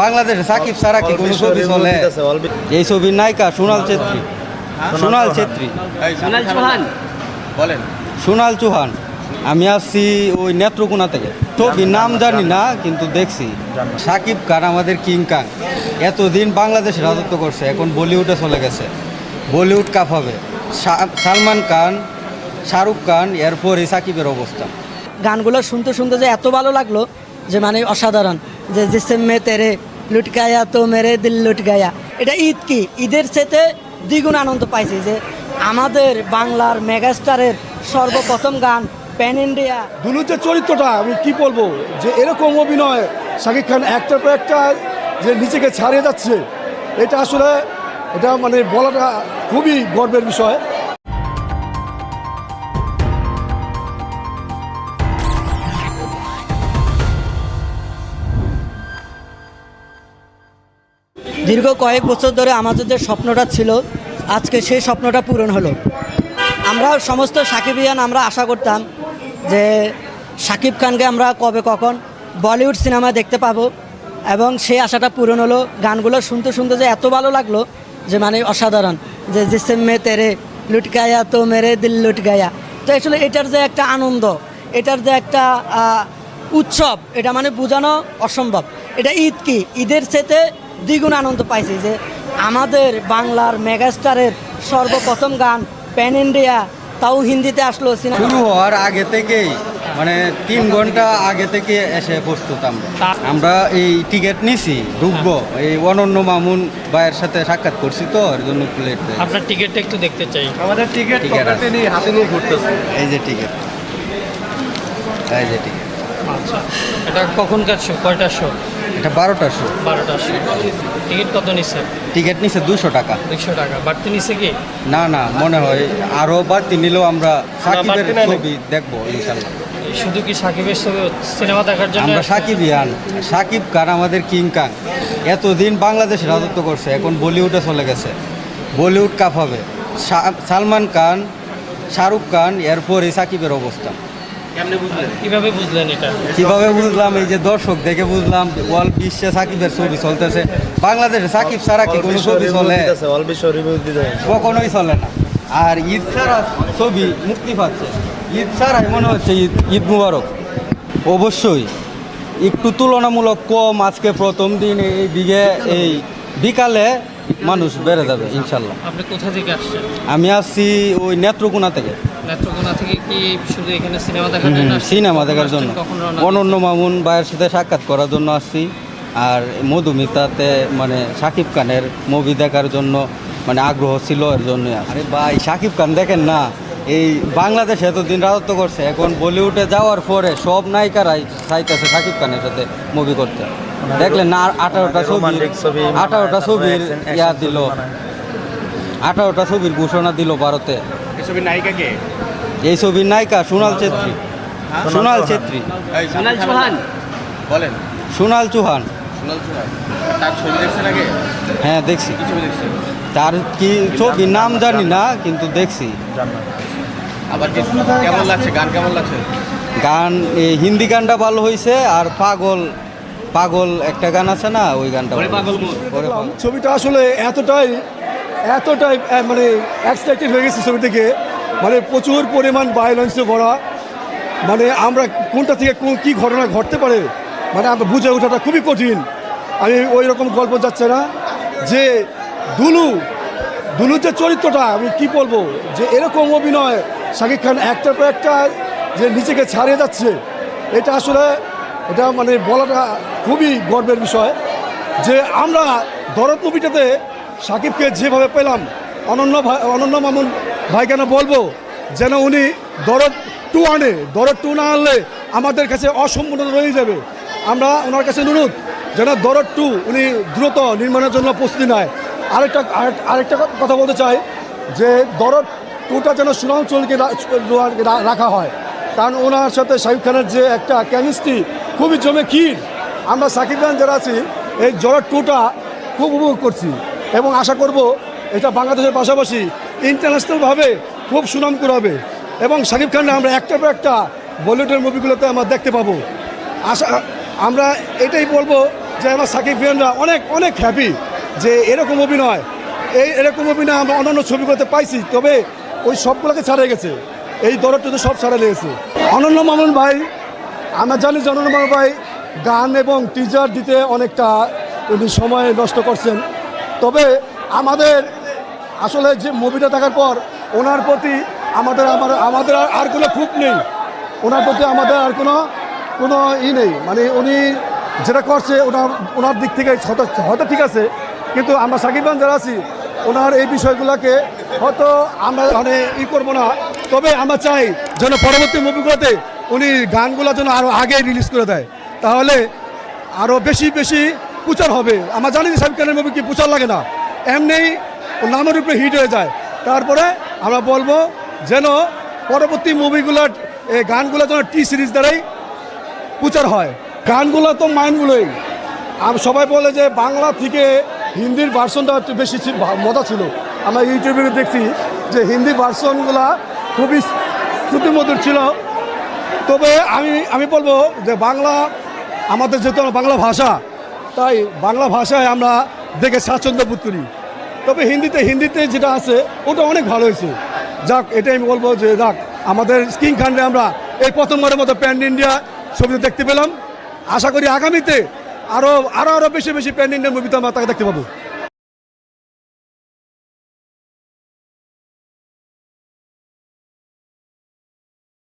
বাংলাদেশে সাকিব সারা কি কোনো ছবি চলে? এই ছবির নায়িকা সোনাল ছেত্রী। সোনাল ছেত্রী। সোনাল চৌহান। বলেন। সোনাল চৌহান। আমি আসছি ওই নেত্রকোনা থেকে। ছবির নাম জানি না কিন্তু দেখছি। সাকিব খান আমাদের কিং খান। এতদিন বাংলাদেশ রাজত্ব করছে এখন বলিউডে চলে গেছে। বলিউড কাপ হবে। সালমান খান শাহরুখ খান এরপরই সাকিবের অবস্থা। গানগুলো শুনতে শুনতে যে এত ভালো লাগল যে মানে অসাধারণ। যে জিসে মে তেরে লুট গায়া, তো মেরে দিল লুট গায়া। এটা ঈদ কি? ঈদের সাথে দ্বিগুণ আনন্দ পাইছি যে আমাদের বাংলার মেগাস্টারের সর্বপ্রথম গান প্যান ইন্ডিয়া। দুলুর যে চরিত্রটা, আমি কি বলব? যে এরকম অভিনয়, শাকিব খান একটার পর একটা যে নিজেকে ছাড়িয়ে যাচ্ছে, এটা আসলে, এটা মানে বলাটা খুবই গর্বের বিষয়। দীর্ঘ কয়েক বছর ধরে আমাদের যে স্বপ্নটা ছিল, আজকে সেই স্বপ্নটা পূরণ হলো। আমরা সমস্ত সাকিবিয়ান আমরা আশা করতাম যে সাকিব খানকে আমরা কবে কখন বলিউড সিনেমা দেখতে পাবো এবং সেই আশাটা পূরণ হলো। গানগুলো শুনতে শুনতে যে এত ভালো লাগল যে মানে অসাধারণ যে জিসে মে তেরে লুটকায়া তো মেরে দিল লুটকায়া তো আসলে এটার যে একটা আনন্দ, এটার যে একটা উৎসব, এটা মানে বোঝানো অসম্ভব। এটা ঈদ কি? ঈদের সাথে দ্বিগুণ আনন্দ পাইছি যে আমাদের বাংলার মেগাস্টারের সর্বপ্রথম গান প্যান ইন্ডিয়া তাও হিন্দিতে আসলো সিনেমা। শুরু হওয়ার আগে থেকেই মানে তিন ঘণ্টা আগে থেকে এসে প্রস্তুত আমরা। আমরা এই টিকিট নিছি ঢুকবো। এই অনন্য মামুন ভাইয়ের সাথে সাক্ষাৎ করছি তো এর জন্য প্লেট আপনার টিকিটটা একটু দেখতে চাই। আমাদের টিকিট। পকেটে নিয়ে হাতে নিয়ে ঘুরতেছে। এই যে টিকিট। এই যে টিকিট। আচ্ছা এটা কখনকার শো কয়টার শো এটা বারোটার শো বারোটার শো টিকিট কত নিচ্ছে টিকিট নিছে দুশো টাকা। দুইশো টাকা। বাড়তি নিচ্ছে কি? না না মনে হয় আরও বাড়তি নিলেও আমরা সাকিবের? ছবি দেখব ইনশাল্লাহ। শুধু কি সাকিবের ছবি সিনেমা দেখার জন্য? আমরা সাকিবিয়ান। সাকিব খান আমাদের কিং খান এতদিন বাংলাদেশ রাজত্ব করছে এখন বলিউডে চলে গেছে। বলিউড কাপ হবে। সালমান খান শাহরুখ খান এরপরই সাকিবের অবস্থা। কীভাবে বুঝলেন এটা? কীভাবে বুঝলাম এই যে দর্শক দেখে বুঝলাম ওয়ার্ল্ড বিশ্বে সাকিবের ছবি চলতেছে। বাংলাদেশে সাকিব ছাড়া কি কোনো ছবি চলে? কখনোই চলে না। আর ঈদ ছাড়া ছবি মুক্তি পাচ্ছে। ঈদ ছাড়াই মনে হচ্ছে ঈদ ঈদ মুবারক। অবশ্যই একটু তুলনামূলক কম আজকে প্রথম দিন এই দিকে এই বিকালে মানুষ বেড়ে যাবে ইনশাল্লাহ। আপনি কোথা থেকে আসছেন? আমি আসছি ওই নেত্রকোনা থেকে। নেত্রকোনা থেকে কি শুধু এখানে সিনেমা দেখার জন্য সিনেমা দেখার জন্য। অনন্য মামুন ভাইয়ের সাথে সাক্ষাৎ করার জন্য আসছি। আর মধুমিতাতে মানে সাকিব খানের মুভি দেখার জন্য মানে আগ্রহ ছিল এর জন্য আরে ভাই সাকিব খান দেখেন না এই বাংলাদেশে এতদিন রাজত্ব করছে এখন বলিউডে যাওয়ার পরে সব নায়িকারাই চাইতেছে সাকিব খানের সাথে মুভি করতে। দেখলেন না আঠারোটা ছবি আঠারোটা ছবির ইয়া দিল। আঠারোটা ছবির ঘোষণা দিল ভারতে। কে? এই ছবির নায়িকা সোনাল ছেত্রী। সোনাল ছেত্রী। সোনাল চৌহান। বলেন। সোনাল চৌহান। সোনাল চৌহান। তার ছবি দেখছেন আগে? হ্যাঁ দেখছি। কি ছবি দেখছেন? তার কি ছবির নাম জানি না কিন্তু দেখছি। আবার কেমন লাগছে? গান কেমন লাগছে? গান হিন্দি গানটা ভালো হয়েছে আর পাগল পাগল একটা গান আছে না ওই গানটা ভালো। ছবিটা আসলে এতটাই এতটাই মানে এক্সাইটেড হয়ে গেছে ছবি থেকে মানে প্রচুর পরিমাণ ভায়োলেন্সে ভরা। মানে আমরা কোনটা থেকে কোন কী ঘটনা ঘটতে পারে মানে আমরা বুঝে ওঠাটা খুবই কঠিন। আমি ওই রকম গল্প যাচ্ছে না। যে দুলু, দুলুর যে চরিত্রটা, আমি কি বলব? যে এরকম অভিনয়, শাকিব খান একটার পর একটা যে নিজেকে ছাড়িয়ে যাচ্ছে, এটা আসলে এটা মানে বলাটা খুবই গর্বের বিষয়। যে আমরা দরদ মুভিটাতে সাকিবকে যেভাবে পেলাম, অনন্য অনন্য মামুন ভাই, কেন বলব? যেন উনি দরদ টু আনে, দরদ টু না আনলে আমাদের কাছে অসম্পূর্ণ রয়ে যাবে। আমরা ওনার কাছে অনুরোধ, যেন দরদ টু উনি দ্রুত নির্মাণের জন্য প্রস্তুতি নেয়। আরেকটা, আরেক- আরেকটা কথা বলতে চাই, যে দরদ টুটা যেন সুনামচলকে রাখা হয়। কারণ ওনার সাথে শাহিব খানের যে একটা কেমিস্ট্রি খুবই জমে ক্ষীর। আমরা সাকিব খান যারা আছি, এই জরদ টুটা খুব উপভোগ করছি। এবং আশা করব এটা বাংলাদেশের পাশাপাশি ইন্টারন্যাশনালভাবে খুব সুনাম কুড়াবে। এবং শাকিব খানরা আমরা একটার পর একটা বলিউডের মুভিগুলোতে আমরা দেখতে পাবো। আশা, আমরা এটাই বলব যে আমার সাকিব ফিয়ানরা অনেক অনেক হ্যাপি যে এরকম অভিনয়। এই এরকম অভিনয় আমরা অন্যান্য ছবিগুলোতে পাইছি, তবে ওই সবগুলোকে ছাড়িয়ে গেছে। এই দরদটা সব ছাড়া লেগেছে। অনন্য মামুন ভাই, আমরা জানি যে অনন্য মামুন ভাই গান এবং টিজার দিতে অনেকটা উনি সময় নষ্ট করছেন। তবে আমাদের আসলে যে মুভিটা থাকার পর ওনার প্রতি আমাদের আমার আমাদের আর- কোনো খুব নেই। ওনার প্রতি আমাদের আর কোনো কোনো ই নেই। মানে উনি যেটা করছে, ওনার ওনার দিক থেকে হয়তো ঠিক আছে, কিন্তু আমরা সাকিব খান যারা আছি, ওনার এই বিষয়গুলোকে হয়তো আমরা মানে ই করব না। তবে আমরা চাই যেন পরবর্তী মুভিগুলোতে উনি গানগুলো যেন আরও আগে রিলিজ করে দেয়। তাহলে আরও বেশি বেশি প্রচার হবে। আমরা জানি সাকিব খানের মুভি কি প্রচার লাগে না। এমনি নামের উপরে হিট হয়ে যায়। তারপরে আমরা বলব যেন পরবর্তী মুভিগুলোর এই গানগুলো যেন টি সিরিজ দ্বারাই প্রচার হয়। গানগুলো তো মাইন্ডগুলোই। আর সবাই বলে যে বাংলা থেকে হিন্দির ভার্সনটা একটু বেশি মজা ছিল। আমরা ইউটিউবে দেখছি যে হিন্দি ভার্সনগুলা খুবই শ্রুতিমধুর ছিল। তবে আমি আমি বলব যে বাংলা, আমাদের যেহেতু বাংলা ভাষা, তাই বাংলা ভাষায় আমরা দেখে স্বাচ্ছন্দ্য বোধ করি। তবে হিন্দিতে হিন্দিতে যেটা আছে, ওটা অনেক ভালো হয়েছে। যাক, এটাই আমি বলব যে, যাক, আমাদের স্কিং খান্ডে আমরা এই প্রথমবারের মতো প্যান ইন্ডিয়া ছবিতে দেখতে পেলাম। আশা করি আগামীতে আরও আরও আরও বেশি বেশি প্যান ইন্ডিয়া মুভিতে আমরা তাকে দেখতে পাবো।